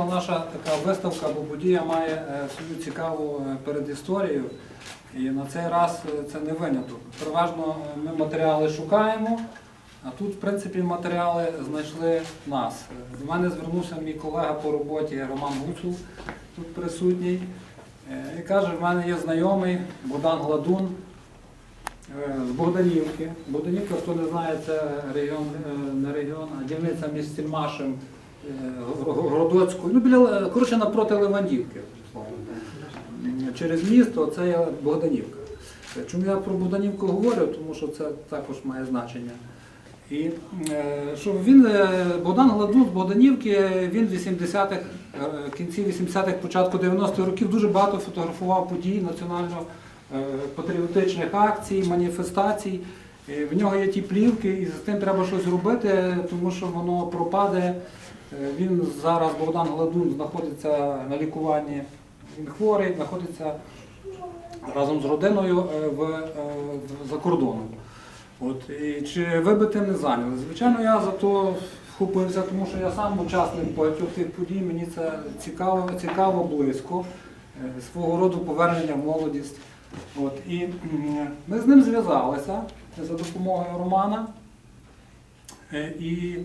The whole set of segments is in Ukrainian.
кожна наша така виставка або подія має е, свою цікаву е, передісторію. І на цей раз е, це не виняток. Переважно ми матеріали шукаємо, а тут, в принципі, матеріали знайшли нас. До мене звернувся мій колега по роботі Роман Гуцул, тут присутній. І каже, в мене є знайомий Богдан Гладун з Богданівки. Богданівка, хто не знає, це регіон, не регіон, а дільниця між Стільмашем, е, Ну, біля, коротше, напроти Левандівки. Через місто це є Богданівка. Чому я про Богданівку говорю? Тому що це також має значення. І е, що він, е, Богдан Гладун з Богданівки, він 80-х, е, кінці 80-х, початку 90-х років дуже багато фотографував подій національно-патріотичних акцій, маніфестацій. В нього є ті плівки, і з тим треба щось робити, тому що воно пропаде. Е, Він зараз, Богдан Гладун, знаходиться на лікуванні. Він хворий, знаходиться разом з родиною е, е, в- за кордоном. От, і чи ви би тим не зайняли? Звичайно, я за то вхопився, тому що я сам учасник багатьох тих подій, мені це цікаво, цікаво близько, свого роду повернення в молодість. От, і ми з ним зв'язалися за допомогою Романа. І,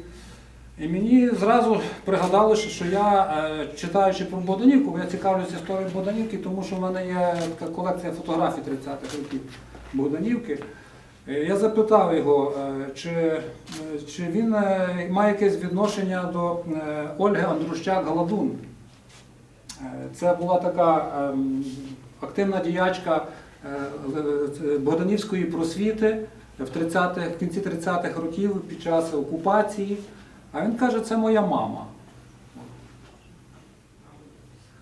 і мені зразу пригадалося, що я, е, читаючи про Богданівку, я цікавлюся історією Богданівки, тому що в мене є така колекція фотографій 30-х років Богданівки. Е, Я запитав його, е, чи, чи він має якесь відношення до Ольги Андрущак-Галадун. Це була така ем, активна діячка Богданівської просвіти в 30-х, в кінці 30-х років під час окупації. А він каже, це моя мама.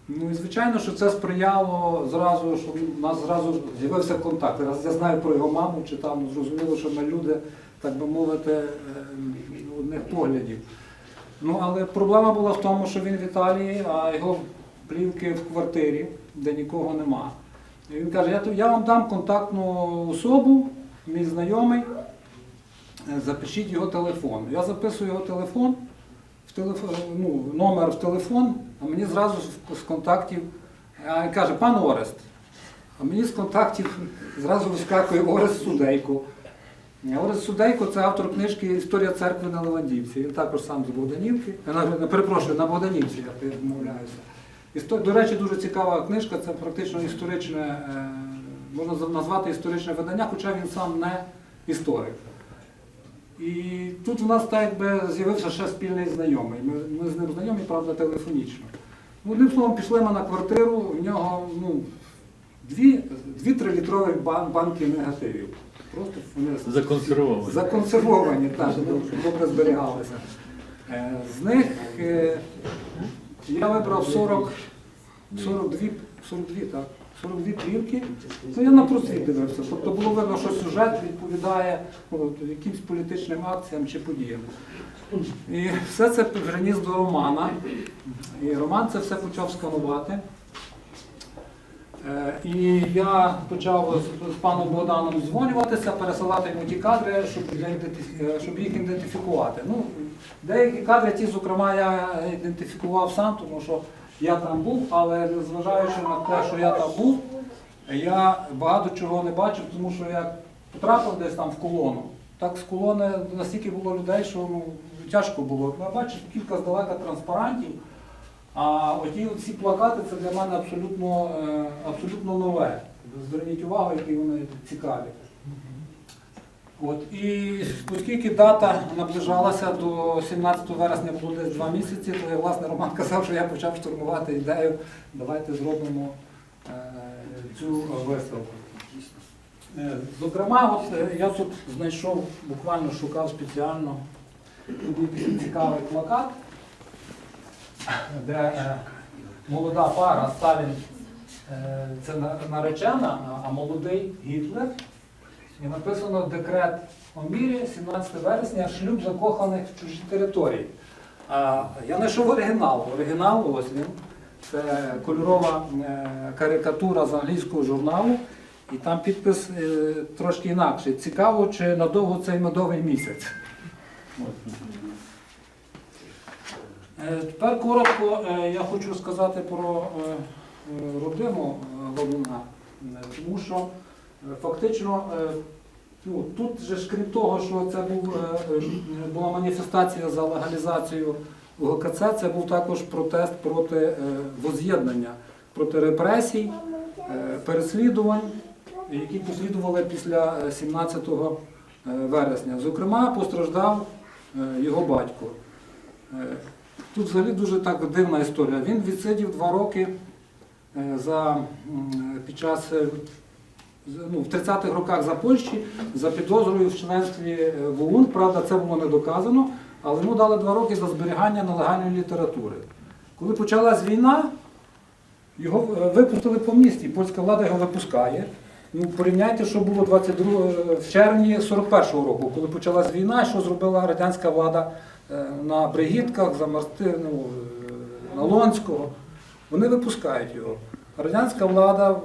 Ну і звичайно, що це сприяло зразу, що у нас зразу з'явився контакт. Я знаю про його маму, читав, ну, зрозуміло, що ми люди, так би мовити, е, одних поглядів. Ну, але проблема була в тому, що він в Італії, а його плівки в квартирі, де нікого нема. І він каже, я, я вам дам контактну особу, мій знайомий, запишіть його телефон. Я записую його телефон, в телефон, ну, номер в телефон, а мені зразу з, контактів, він каже, пан Орест. А мені з контактів зразу вискакує Орест Судейко. Е, Орест Судейко це автор книжки Історія церкви на Левандівці. Він також сам з Богданівки. Я перепрошую, на Богданівці, я відмовляюся. Істо- До речі, дуже цікава книжка, це практично історичне, е, можна назвати історичне видання, хоча він сам не історик. І тут у нас так якби з'явився ще спільний знайомий. Ми, ми з ним знайомі, правда, телефонічно. Одним словом, пішли ми на квартиру, в нього ну, дві, дві бан- банки негативів. Просто вони Законсервовані. законсервовані, так, добре зберігалися. Е, З них е, я вибрав 40, 42, 42, так, 42 плівки. Ну, я на просвіт дивився. Тобто було видно, що сюжет відповідає ну, якимсь політичним акціям чи подіям. І все це приніс до Романа. І Роман це все почав сканувати. Е, І я почав з, паном Богданом дзвонюватися, пересилати йому ті кадри, щоб, е, щоб їх ідентифікувати. Ну, деякі кадри, ті, зокрема, я ідентифікував сам, тому що я там був, але незважаючи на те, що я там був, я багато чого не бачив, тому що я потрапив десь там в колону. Так з колони настільки було людей, що ну, тяжко було. Я бачив кілька здалека транспарантів. А оті ці плакати це для мене абсолютно, е, абсолютно нове. Зверніть увагу, які вони цікаві. От, і оскільки дата наближалася до 17 вересня було десь два місяці, то власне Роман казав, що я почав штурмувати ідею, давайте зробимо е, цю виставку. Е, Зокрема, от е, я тут знайшов, буквально шукав спеціально цікавий плакат де е, молода пара Сталін е, це наречена, а молодий Гітлер. І написано декрет о мірі 17 вересня, шлюб закоханих в чужі території. А, я знайшов оригінал. Оригінал ось він. Це кольорова е, карикатура з англійського журналу. І там підпис е, трошки інакший. Цікаво, чи надовго цей медовий місяць. Е, Тепер коротко е, я хочу сказати про е, родину Ладуна, Е, тому що е, фактично е, ну, тут же крім того, що це був, е, е, була маніфестація за легалізацію УГКЦ, це був також протест проти е, воз'єднання, проти репресій, переслідувань, які послідували після е, 17 е, вересня. Зокрема, постраждав його батько. Тут взагалі дуже так дивна історія. Він відсидів два роки за, під час ну, в 30-х роках за Польщі за підозрою в членстві е, в ОУН. Правда, це було не доказано, але йому дали два роки за зберігання нелегальної літератури. Коли почалась війна, його е, випустили по місті, польська влада його випускає. Ну, порівняйте, що було 22 в червні 41-го року, коли почалась війна, що зробила радянська влада е, на Бригітках, за Марти, ну, е, на Лонського. Вони випускають його. Радянська влада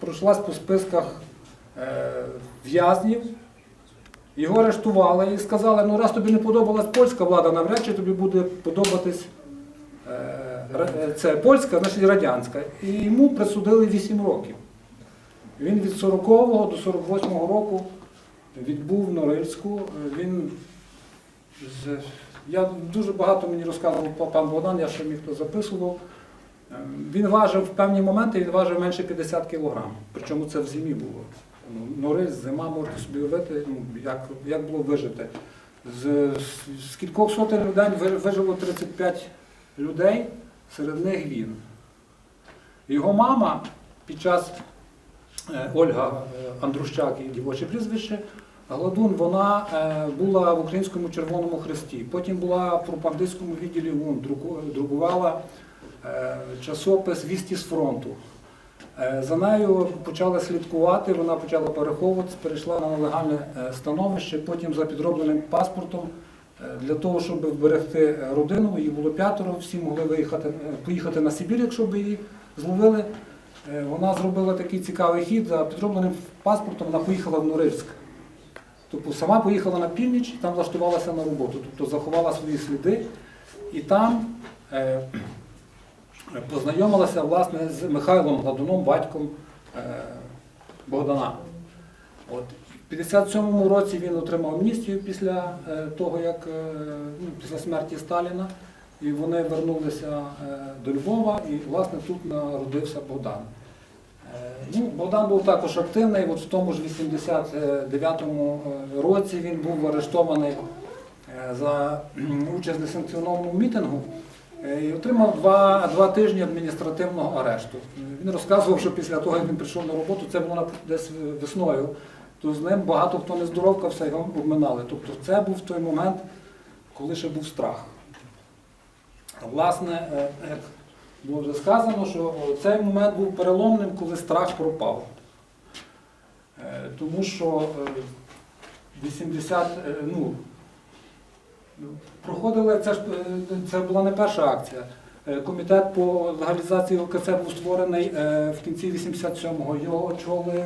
пройшлась по списках е, в'язнів, його арештували і сказали, ну раз тобі не подобалась польська влада, навряд чи тобі буде подобатись е, е, це польська, значить радянська. І йому присудили 8 років. Він від 40-го до 48-го року відбув Норильську. Е, Він я дуже багато мені розказував пан Богдан, я ще міг хто записував. Е, Він важив в певні моменти, він важив менше 50 кілограм. Причому це в зимі було. Ну, Норильськ, зима, можете собі уявити, ну, як, як було вижити. З, з, з кількох сотень людей вижило 35 людей, серед них він. Його мама під час е, Ольга е, Андрущак і дівоче прізвище, Гладун, вона е, була в Українському Червоному Хресті. Потім була в пропагандистському відділі ОУН, друкувала е, часопис Вісті з фронту. Е, За нею почали слідкувати, вона почала переховуватися, перейшла на нелегальне е, становище, потім за підробленим паспортом. е, Для того, щоб вберегти родину, її було п'ятеро, всі могли виїхати, поїхати на Сибір, якщо б її зловили. Вона зробила такий цікавий хід за підробленим паспортом, вона поїхала в Норильськ. Тобто сама поїхала на північ і там влаштувалася на роботу, тобто заховала свої сліди і там познайомилася власне з Михайлом Гладуном, батьком е, Богдана. От. В 57-му році він отримав амністію після е, того, як е, ну, після смерті Сталіна. І вони вернулися до Львова, і власне тут народився Богдан. Ну, Богдан був також активний. От в тому ж 89-му е, році він був арештований за участь в несанкціонованому мітингу і отримав два, два тижні адміністративного арешту. Він розказував, що після того, як він прийшов на роботу, це було десь весною, то з ним багато хто не здоровкався, його обминали. Тобто це був той момент, коли ще був страх. Власне, е, як було вже сказано, що цей момент був переломним, коли страх пропав. Е, Тому що е, 80, е, ну, проходили, це ж е, це була не перша акція. Е, Комітет по легалізації ОКЦ був створений е, в кінці 87-го. Його очолив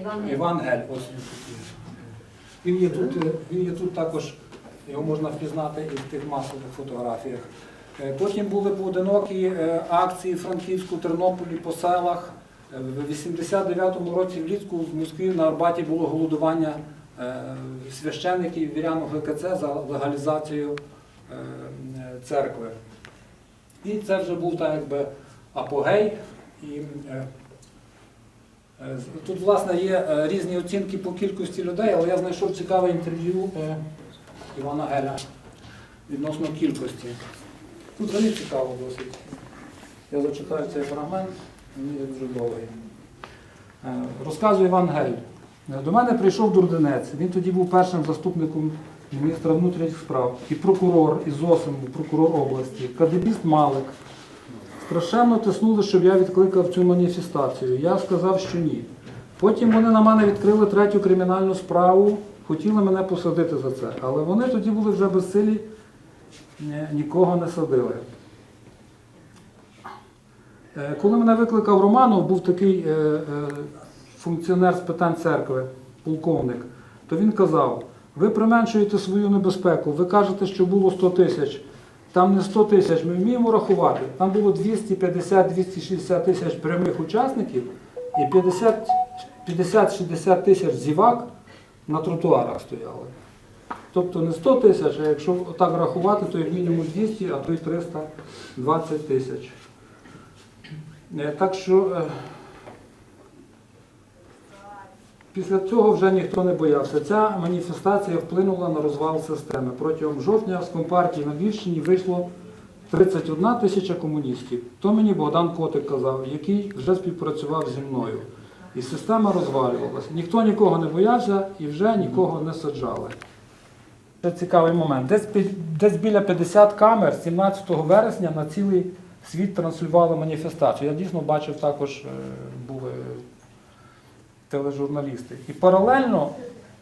Іван Іван Гель. Він є тут, він є тут також, його можна впізнати і в тих масових фотографіях. Потім були поодинокі акції Франківську, Тернополі, по селах. В 89-му році влітку в Москві на Арбаті було голодування е, священників вірян ГКЦ за легалізацію е, церкви. І це вже був так якби апогей. І, е, Тут, власне, є різні оцінки по кількості людей, але я знайшов цікаве інтерв'ю Івана Геля відносно кількості. Тут взагалі цікаво досить. Я зачитаю цей фрагмент, він дуже довгий. Розказує Іван Гель. «Е, До мене прийшов Дурденець. Він тоді був першим заступником міністра внутрішніх справ, і прокурор із був прокурор області, кадебіст Малик. Страшенно тиснули, щоб я відкликав цю маніфестацію. Я сказав, що ні. Потім вони на мене відкрили третю кримінальну справу, хотіли мене посадити за це. Але вони тоді були вже безсилі, ні- нікого не садили. Е, Коли мене викликав Романов, був такий е, е, функціонер з питань церкви, полковник, то він казав: ви применшуєте свою небезпеку, ви кажете, що було 100 тисяч. там не 100 тисяч, ми вміємо рахувати. Там було 250-260 тисяч прямих учасників і 50 50-60 тисяч зівак на тротуарах стояли. Тобто не 100 тисяч, а якщо так рахувати, то як мінімум 200, а то й 320 тисяч. Е, Так що е, після цього вже ніхто не боявся. Ця маніфестація вплинула на розвал системи. Протягом жовтня з Компартії на Львівщині вийшло 31 тисяча комуністів. То мені Богдан Котик казав, який вже співпрацював зі мною. І система розвалювалася. Ніхто нікого не боявся і вже нікого не саджали. Це цікавий момент. Десь, десь біля 50 камер 17 вересня на цілий світ транслювали маніфестацію. Я дійсно бачив також е, були тележурналісти. І паралельно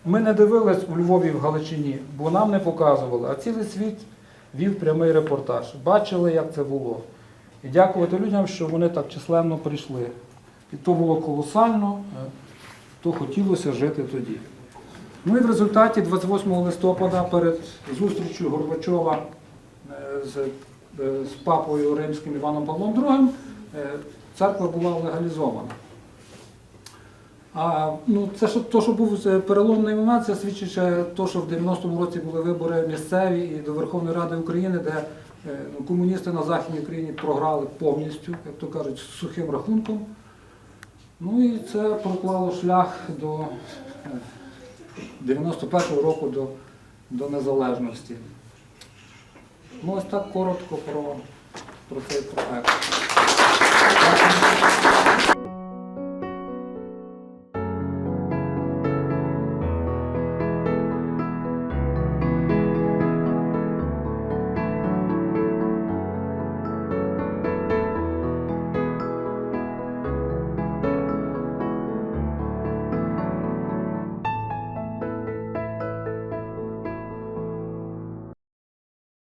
ми не дивились у Львові в Галичині, бо нам не показували, а цілий світ вів прямий репортаж. Бачили, як це було. І дякувати людям, що вони так численно прийшли. І то було колосально, е, то хотілося жити тоді. Ну і в результаті 28 листопада перед зустрічю Горбачова е, з, е, з папою римським Іваном Павлом II церква була легалізована. А ну, це що то, що був е, переломний момент, це свідчить ще то, що в 90-му році були вибори місцеві і до Верховної Ради України, де е, ну, комуністи на Західній Україні програли повністю, як то кажуть, з сухим рахунком. Ну і це проклало шлях до е, 91-го року до до незалежності. Ну, Ось так коротко про, про цей проект.